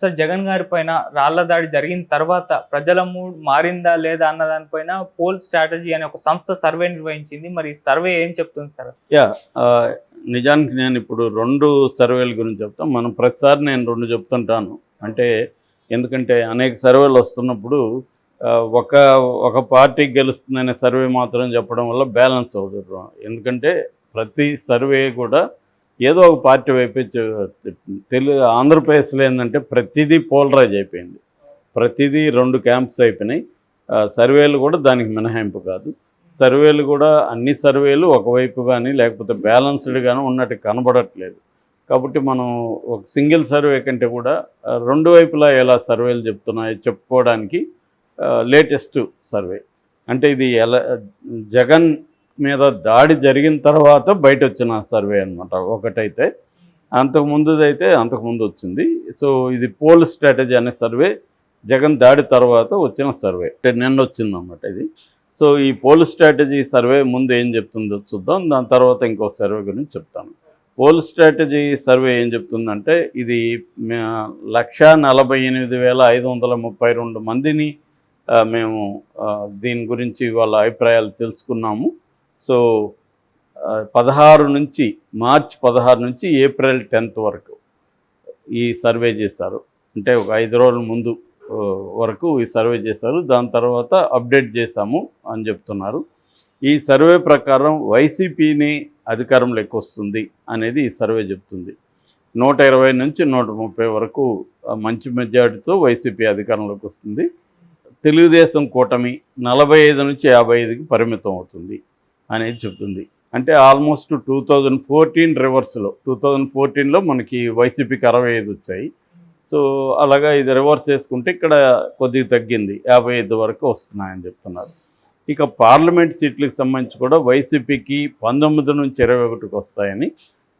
Sir Jagan గారి పైన రాళ్ళ దాడి జరిగిన తర్వాత ప్రజల మూడ్ మారిందా లేదా అన్న దానిపైన పోల్ స్ట్రాటజీ అనే ఒక సంస్థ సర్వే నిర్వహించింది. మరి సర్వే ఏం చెప్తుంది సార్? యా నిజానికి నేను ఇప్పుడు రెండు సర్వేల గురించి చెప్తాను మనం ప్రతిసారి నేను రెండు చెప్తుంటాను. అంటే ఎందుకంటే అనేక సర్వేలు వస్తున్నప్పుడు ఒక ఒక పార్టీ గెలుస్తుందనే సర్వే మాత్రం చెప్పడం వల్ల బ్యాలెన్స్ అవుతుంది. ఎందుకంటే ప్రతి సర్వే కూడా ఏదో ఒక పార్టీ వైపు తెలు తెలుగు ఆంధ్రప్రదేశ్లో ఏంటంటే ప్రతిదీ పోలరైజ్ అయిపోయింది. ప్రతిదీ రెండు క్యాంప్స్ అయిపోయినాయి. సర్వేలు కూడా దానికి మినహాయింపు కాదు. సర్వేలు కూడా అన్ని సర్వేలు ఒకవైపు కానీ లేకపోతే బ్యాలన్స్డ్ కానీ ఉన్నట్టు కనబడట్లేదు. కాబట్టి మనం ఒక సింగిల్ సర్వే కంటే కూడా రెండు వైపులా ఎలా సర్వేలు చెప్తున్నాయో చెప్పుకోవడానికి లేటెస్ట్ సర్వే. అంటే ఇది ఎలా జగన్ మీద దాడి జరిగిన తర్వాత బయట వచ్చిన సర్వే అనమాట ఒకటైతే అంతకుముందుదైతే అంతకుముందు వచ్చింది సో ఇది పోల్ స్ట్రాటజీ అనే సర్వే జగన్ దాడి తర్వాత వచ్చిన సర్వే. అంటే నిన్న వచ్చిందన్నమాట ఇది. సో ఈ పోల్ స్ట్రాటజీ సర్వే ముందు ఏం చెప్తుందో చూద్దాం. దాని తర్వాత ఇంకో సర్వే గురించి చెప్తాను. పోల్ స్ట్రాటజీ సర్వే ఏం చెప్తుందంటే ఇది లక్షా లక్ష నలభై ఎనిమిది వేల ఐదు వందల ముప్పై రెండు మందిని మేము దీని గురించి వాళ్ళ అభిప్రాయాలు తెలుసుకున్నాము. సో పదహారు నుంచి మార్చ్ పదహారు నుంచి ఏప్రిల్ టెన్త్ వరకు ఈ సర్వే చేశారు. అంటే ఒక ఐదు రోజుల ముందు వరకు ఈ సర్వే చేశారు. దాని తర్వాత అప్డేట్ చేశాము అని చెప్తున్నారు. ఈ సర్వే ప్రకారం వైసీపీని అధికారంలోకి వస్తుంది అనేది ఈ సర్వే చెప్తుంది. నూట ఇరవై నుంచి నూట ముప్పై వరకు మంచి మెజార్టీతో వైసీపీ అధికారంలోకి వస్తుంది. తెలుగుదేశం కూటమి నలభై ఐదు నుంచి యాభై ఐదుకి పరిమితం అవుతుంది. అనేది చెప్తుంది అంటే ఆల్మోస్ట్ టూ థౌజండ్ ఫోర్టీన్ రివర్స్లో టూ థౌజండ్ ఫోర్టీన్లో మనకి వైసీపీకి అరవై ఐదు వచ్చాయి. సో అలాగా ఇది రివర్స్ చేసుకుంటే ఇక్కడ కొద్దిగా తగ్గింది. యాభై ఐదు వరకు వస్తున్నాయని చెప్తున్నారు. ఇక పార్లమెంట్ సీట్లకు సంబంధించి కూడా వైసీపీకి పంతొమ్మిది నుంచి ఇరవై ఒకటికి వస్తాయని.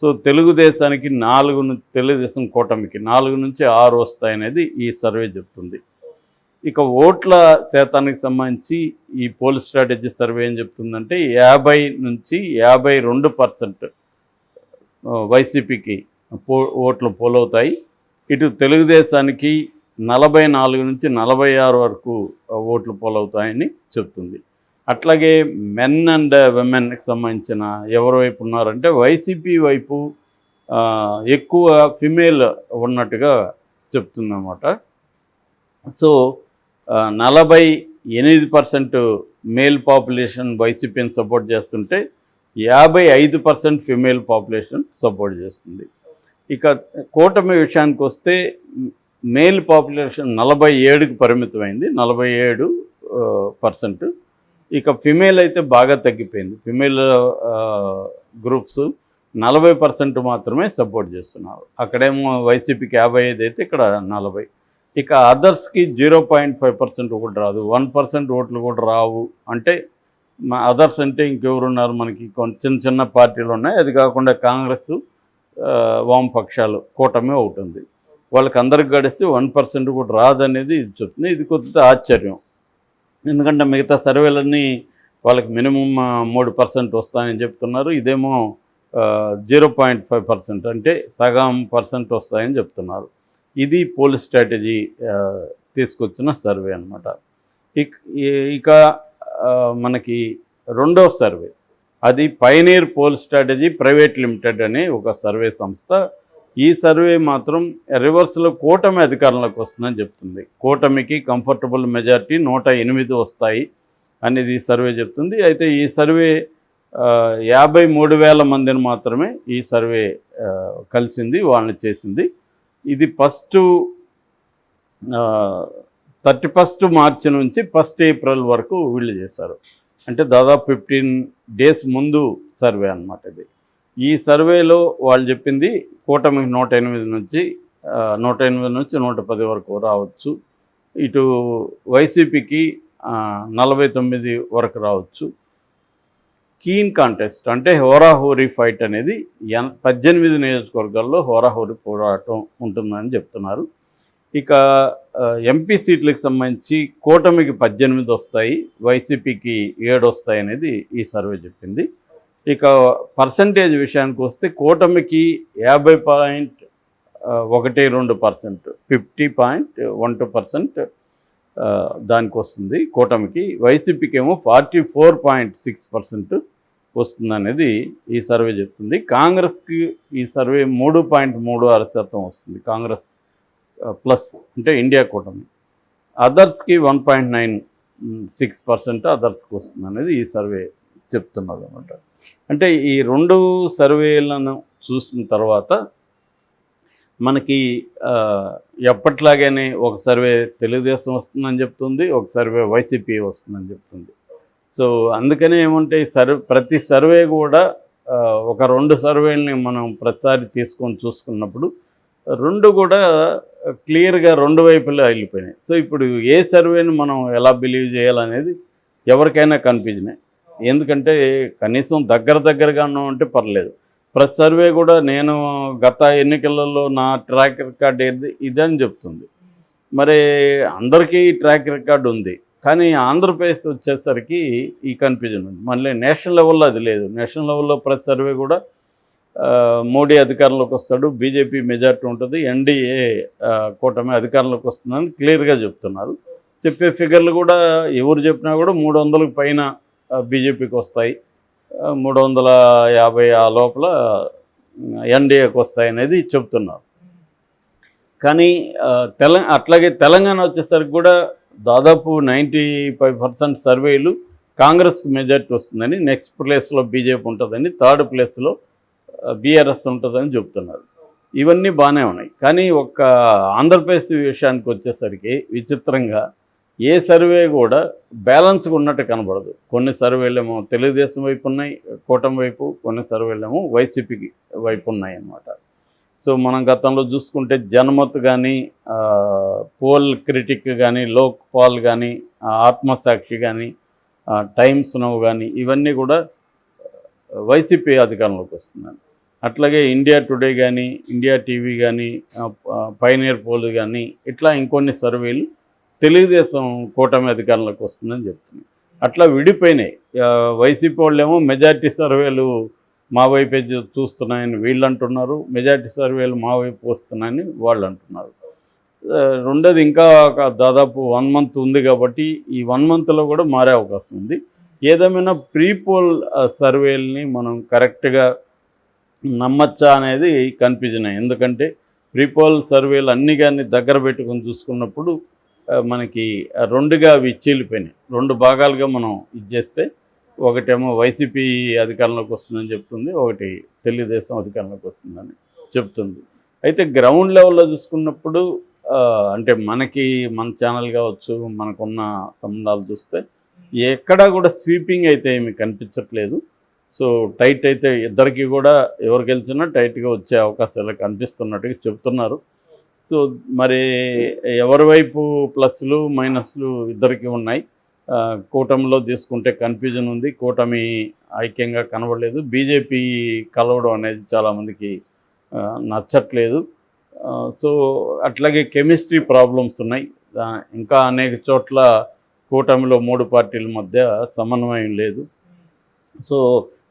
సో తెలుగుదేశానికి నాలుగు తెలుగుదేశం కూటమికి నాలుగు నుంచి ఆరు వస్తాయనేది ఈ సర్వే చెప్తుంది. ఇక ఓట్ల శాతానికి సంబంధించి ఈ పోల్ స్ట్రాటజీ సర్వే ఏం చెప్తుందంటే యాభై నుంచి యాభై రెండు పర్సెంట్ వైసీపీకి పో ఓట్లు పోలవుతాయి. ఇటు తెలుగుదేశానికి నలభై నాలుగు నుంచి నలభై ఆరు వరకు ఓట్లు పోలవుతాయని చెప్తుంది. అట్లాగే మెన్ అండ్ విమెన్కి సంబంధించిన ఎవరి వైపు ఉన్నారంటే వైసీపీ వైపు ఎక్కువ ఫిమేల్ ఉన్నట్టుగా చెప్తుందన్నమాట. సో నలభై ఎనిమిది పర్సెంట్ మేల్ పాపులేషన్ వైసీపీని సపోర్ట్ చేస్తుంటే యాభై ఐదు పర్సెంట్ ఫిమేల్ పాపులేషన్ సపోర్ట్ చేస్తుంది. ఇక కూటమి విషయానికి వస్తే మేల్ పాపులేషన్ నలభై ఏడుకి పరిమితమైంది నలభై ఏడు పర్సెంట్. ఇక ఫిమేల్ అయితే బాగా తగ్గిపోయింది. ఫిమేల్ గ్రూప్స్ నలభై పర్సెంట్ మాత్రమే సపోర్ట్ చేస్తున్నారు. అక్కడేమో వైసీపీకి యాభై ఐదు అయితే ఇక్కడ నలభై. ఇక అదర్స్కి జీరో పాయింట్ ఫైవ్ పర్సెంట్ కూడా రాదు. వన్ పర్సెంట్ ఓట్లు కూడా రావు. అంటే మా అదర్స్ అంటే ఇంకెవరున్నారు? మనకి కొన్ని చిన్న చిన్న పార్టీలు ఉన్నాయి. అది కాకుండా కాంగ్రెస్ వామపక్షాలు కూటమి ఒకటి ఉంది. వాళ్ళకి అందరికి గడిస్తే వన్ పర్సెంట్ కూడా రాదనేది ఇది చెప్తుంది. ఇది కొద్దిగా ఆశ్చర్యం. ఎందుకంటే మిగతా సర్వేలన్నీ వాళ్ళకి మినిమం మూడు పర్సెంట్ వస్తాయని చెప్తున్నారు. ఇదేమో జీరో పాయింట్ ఫైవ్ పర్సెంట్ అంటే సగం పర్సెంట్ వస్తాయని చెప్తున్నారు. ఇది పోలీస్ స్ట్రాటజీ తీసుకొచ్చిన సర్వే అనమాట ఇక ఇక మనకి రెండవ సర్వే. అది pioneer poll strategy private limited అనే ఒక సర్వే సంస్థ. ఈ సర్వే మాత్రం రివర్స్లో కూటమి అధికారంలోకి వస్తుందని చెప్తుంది. కూటమికి కంఫర్టబుల్ మెజారిటీ నూట ఎనిమిది వస్తాయి అనేది ఈ సర్వే చెప్తుంది. అయితే ఈ సర్వే యాభై మూడు వేల మందిని మాత్రమే ఈ సర్వే కలిసింది వాళ్ళని చేసింది. ఇది ఫస్ట్ థర్టీ ఫస్ట్ మార్చి నుంచి ఫస్ట్ ఏప్రిల్ వరకు వీళ్ళు చేశారు. అంటే దాదాపు ఫిఫ్టీన్ డేస్ ముందు సర్వే అన్నమాట ఇది. ఈ సర్వేలో వాళ్ళు చెప్పింది కూటమికి నూట ఎనిమిది నుంచి నూట ఎనిమిది నుంచి నూట పది వరకు రావచ్చు. ఇటు వైసీపీకి నలభై తొమ్మిది వరకు రావచ్చు. కీన్ కాంటెస్ట్ అంటే హోరాహోరీ ఫైట్ అనేది ఎన్ పద్దెనిమిది నియోజకవర్గాల్లో హోరాహోరీ పోరాటం ఉంటుందని చెప్తున్నారు. ఇక ఎంపీ సీట్లకు సంబంధించి కూటమికి పద్దెనిమిది వస్తాయి వైసీపీకి ఏడు వస్తాయి అనేది ఈ సర్వే చెప్పింది. ఇక పర్సంటేజ్ విషయానికి వస్తే కూటమికి యాభై పాయింట్ ఒకటి రెండు percent fifty point one two percent దానికి వస్తుంది. కూటమికి వైసీపీకి ఏమో forty four point six percent వస్తుంది అనేది ఈ సర్వే చెప్తుంది. కాంగ్రెస్కి ఈ సర్వే మూడు పాయింట్ మూడు ఆరు శాతం వస్తుంది. కాంగ్రెస్ ప్లస్ అంటే ఇండియా కూటమి. అదర్స్కి one point nine six percent అదర్స్కి వస్తుంది అనేది ఈ సర్వే చెప్తున్నది అనమాట అంటే ఈ రెండు సర్వేలను చూసిన తర్వాత మనకి ఎప్పట్లాగానే ఒక సర్వే తెలుగుదేశం వస్తుందని చెప్తుంది ఒక సర్వే వైసీపీ వస్తుందని చెప్తుంది. సో అందుకనే ఏమంటే ఈ సర్వే ప్రతి సర్వే కూడా ఒక రెండు సర్వేల్ని మనం ప్రతిసారి తీసుకొని చూసుకున్నప్పుడు రెండు కూడా క్లియర్గా రెండు వైపులా వెళ్ళిపోయినాయి సో ఇప్పుడు ఏ సర్వేని మనం ఎలా బిలీవ్ చేయాలనేది ఎవరికైనా కన్ఫ్యూజనే ఎందుకంటే కనీసం దగ్గర దగ్గరగా ఉన్నామంటే పర్లేదు. ప్రతి సర్వే కూడా నేను గత ఎన్నికలలో నా ట్రాక్ రికార్డ్ ఏది ఇదని చెప్తుంది. మరి అందరికీ ట్రాక్ రికార్డ్ ఉంది. కానీ ఆంధ్రప్రదేశ్ వచ్చేసరికి ఈ కన్ఫ్యూజన్ ఉంది. మళ్ళీ నేషనల్ లెవెల్లో అది లేదు. నేషనల్ లెవెల్లో ప్రతి సర్వే కూడా మోడీ అధికారంలోకి వస్తాడు బీజేపీ మెజార్టీ ఉంటుంది ఎన్డీఏ కూటమి అధికారంలోకి వస్తుందని క్లియర్గా చెప్తున్నారు. చెప్పే ఫిగర్లు కూడా ఎవరు చెప్పినా కూడా మూడు వందలకు పైన బీజేపీకి వస్తాయి. మూడు వందల యాభై ఆ లోపల ఎన్డీఏకి వస్తాయనేది చెప్తున్నారు కానీ తెల అట్లాగే తెలంగాణ వచ్చేసరికి కూడా దాదాపు నైంటీ ఫైవ్ పర్సెంట్ సర్వేలు కాంగ్రెస్కి మెజార్టీ వస్తుందని నెక్స్ట్ ప్లేస్లో బీజేపీ ఉంటుందని థర్డ్ ప్లేస్లో బీఆర్ఎస్ ఉంటుందని చెప్తున్నారు ఇవన్నీ బాగానే ఉన్నాయి. కానీ ఒక ఆంధ్రప్రదేశ్ విషయానికి వచ్చేసరికి విచిత్రంగా ఏ సర్వే కూడా బ్యాలెన్స్గా ఉన్నట్టు కనబడదు. కొన్ని సర్వేలేమో తెలుగుదేశం వైపు ఉన్నాయి కూటమి వైపు కొన్ని సర్వేలేమో వైసీపీకి వైపు ఉన్నాయి అన్నమాట సో మనం గతంలో చూసుకుంటే జనమత్ కానీ పోల్ క్రిటిక్ కానీ లోక్ పాల్ కానీ ఆత్మసాక్షి కానీ టైమ్స్ నవ్ కానీ ఇవన్నీ కూడా వైసీపీ అధికారంలోకి వస్తుందండి అట్లాగే ఇండియా టుడే కానీ ఇండియా టీవీ కానీ పైనీర్ పోల్ కానీ ఇట్లా ఇంకొన్ని సర్వేలు తెలుగుదేశం కూటమి అధికారంలోకి వస్తుందని చెప్తున్నాయి అట్లా విడిపోయినాయి. వైసీపీ వాళ్ళేమో మెజార్టీ సర్వేలు మా వైపే చూస్తున్నాయని వీళ్ళు అంటున్నారు మెజార్టీ సర్వేలు మా వైపు వస్తున్నాయని వాళ్ళు అంటున్నారు. రెండోది ఇంకా ఒక దాదాపు వన్ మంత్ ఉంది కాబట్టి ఈ వన్ మంత్లో కూడా మారే అవకాశం ఉంది. ఏదేమైనా ప్రీపోల్ సర్వేల్ని మనం కరెక్ట్గా నమ్మచ్చా అనేది కన్ఫ్యూజన్ ఎందుకంటే ప్రీపోల్ సర్వేలు అన్ని కానీ దగ్గర పెట్టుకొని చూసుకున్నప్పుడు మనకి రెండుగా అవి చీలిపోయినాయి రెండు భాగాలుగా మనం ఇది చేస్తే ఒకటేమో వైసీపీ అధికారంలోకి వస్తుందని చెప్తుంది ఒకటి తెలుగుదేశం అధికారంలోకి వస్తుందని చెప్తుంది. అయితే గ్రౌండ్ లెవెల్లో చూసుకున్నప్పుడు అంటే మనకి మన ఛానల్ కావచ్చు మనకున్న సంబంధాలు చూస్తే ఎక్కడా కూడా స్వీపింగ్ అయితే ఏమి కనిపించట్లేదు. సో టైట్ అయితే ఇద్దరికి కూడా ఎవరు గెలిచినా టైట్గా వచ్చే అవకాశాలు కనిపిస్తున్నట్టుగా చెప్తున్నారు. సో మరి ఎవరి వైపు ప్లస్లు మైనస్లు ఇద్దరికి ఉన్నాయి. కూటమిలో తీసుకుంటే కన్ఫ్యూజన్ ఉంది. కూటమి ఐక్యంగా కనబడలేదు. బీజేపీ కలవడం అనేది చాలామందికి నచ్చట్లేదు. సో అట్లాగే కెమిస్ట్రీ ప్రాబ్లమ్స్ ఉన్నాయి. ఇంకా అనేక చోట్ల కూటమిలో మూడు పార్టీల మధ్య సమన్వయం లేదు. సో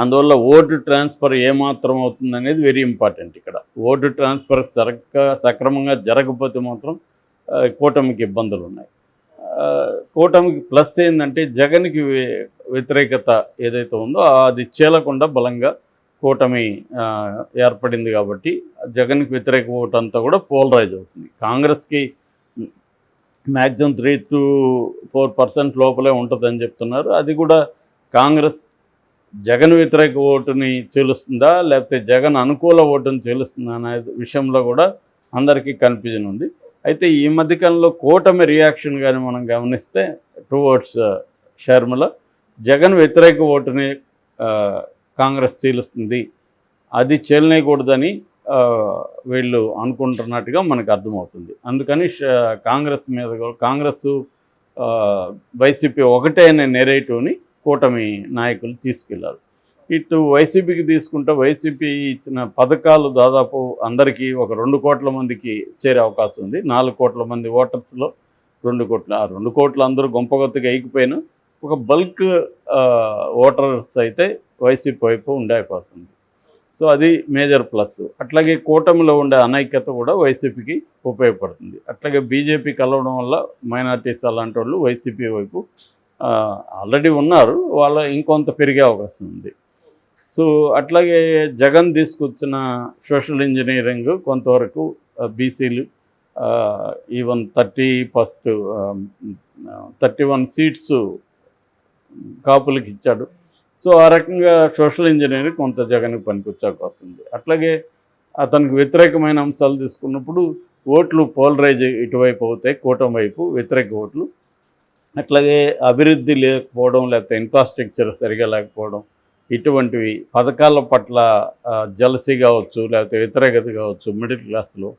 అందువల్ల ఓటు ట్రాన్స్ఫర్ ఏమాత్రం అవుతుంది అనేది వెరీ ఇంపార్టెంట్ ఇక్కడ. ఓటు ట్రాన్స్ఫర్ సరక సక్రమంగా జరగకపోతే మాత్రం కూటమికి ఇబ్బందులు ఉన్నాయి. కూటమికి ప్లస్ ఏంటంటే జగన్కి వ్యతిరేకత ఏదైతే ఉందో అది చేలకుండా బలంగా కూటమి ఏర్పడింది కాబట్టి జగన్కి వ్యతిరేక ఓటు అంతా కూడా పోలరైజ్ అవుతుంది. కాంగ్రెస్కి maximum three to four percent లోపలే ఉంటుందని చెప్తున్నారు. అది కూడా కాంగ్రెస్ జగన్ వ్యతిరేక ఓటుని చీలుస్తుందా? లేకపోతే జగన్ అనుకూల ఓటుని చీలుస్తుందా అనే విషయంలో కూడా అందరికీ కన్ఫ్యూజన్ ఉంది. అయితే ఈ మధ్యకాలంలో కూటమి రియాక్షన్ కానీ మనం గమనిస్తే టువర్డ్స్ షర్మిల uh, జగన్ వ్యతిరేక ఓటుని uh, కాంగ్రెస్ చీలుస్తుంది. అది చెల్లనేయకూడదని uh, వీళ్ళు అనుకుంటున్నట్టుగా మనకు అర్థమవుతుంది. అందుకని ష- కాంగ్రెస్ మీద కూడా- కాంగ్రెస్ వైసీపీ ఒకటే అనే నెరేటివ్ని కూటమి నాయకులు తీసుకెళ్ళారు. ఇటు వైసీపీకి తీసుకుంటే వైసీపీ ఇచ్చిన పథకాలు దాదాపు అందరికీ ఒక రెండు కోట్ల మందికి చేరే అవకాశం ఉంది. నాలుగు కోట్ల మంది ఓటర్స్లో రెండు కోట్ల ఆ రెండు కోట్ల అందరూ గొంపగొత్తుగా ఎగిపోయినా ఒక బల్క్ ఓటర్స్ అయితే వైసీపీ వైపు ఉండే అవకాశం ఉంది. సో అది మేజర్ ప్లస్. అట్లాగే కూటమిలో ఉండే అనైక్యత కూడా వైసీపీకి ఉపయోగపడుతుంది. అట్లాగే బీజేపీ కలవడం వల్ల మైనార్టీస్ అలాంటి వాళ్ళు వైసీపీ వైపు ఆల్రెడీ ఉన్నారు వాళ్ళ ఇంకొంత పెరిగే అవకాశం ఉంది. సో అట్లాగే జగన్ తీసుకొచ్చిన సోషల్ ఇంజనీరింగ్ కొంతవరకు బీసీలు even thirty first thirty one seats కాపులకి ఇచ్చాడు. సో ఆ రకంగా సోషల్ ఇంజనీరింగ్ కొంత జగన్కి పనికొచ్చే అవకాశం ఉంది. అట్లాగే అతనికి వ్యతిరేకమైన అంశాలు తీసుకున్నప్పుడు ఓట్లు పోలరైజ్ ఇటువైపు అవుతాయి కూటమి వైపు వ్యతిరేక ఓట్లు అట్లాగే అభివృద్ధి లేకపోవడం లేకపోతే ఇన్ఫ్రాస్ట్రక్చర్ సరిగా లేకపోవడం ఇటువంటివి పథకాల పట్ల జలసీ కావచ్చు లేకపోతే వ్యతిరేకత కావచ్చు మిడిల్ క్లాస్లో